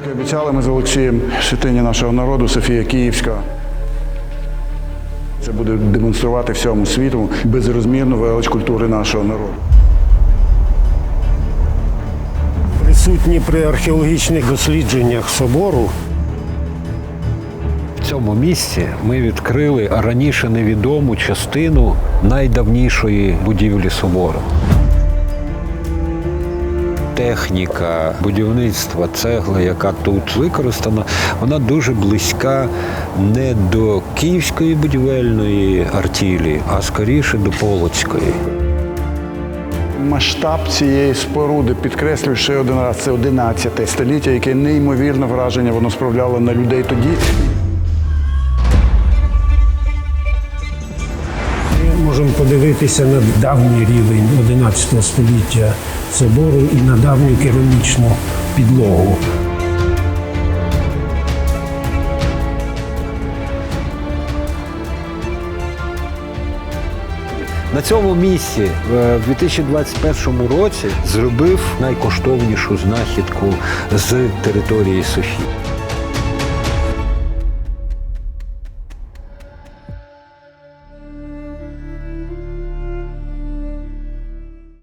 Як і обіцяли, ми з Олексієм святині нашого народу, Софія Київська. Це буде демонструвати всьому світу безрозмірну велич культури нашого народу. Присутні при археологічних дослідженнях собору В цьому місці ми відкрили раніше невідому частину найдавнішої будівлі собору. Техніка будівництва цегли, яка тут використана, вона дуже близька не до київської будівельної артілі, а скоріше до Полоцької. Масштаб цієї споруди підкреслюю ще один раз, це 11 століття, яке неймовірне враження воно справляло на людей тоді. Подивитися на давній рівень 11 століття собору і на давню керамічну підлогу. На цьому місці е, в 2021 році зробив найкоштовнішу знахідку з території Софії.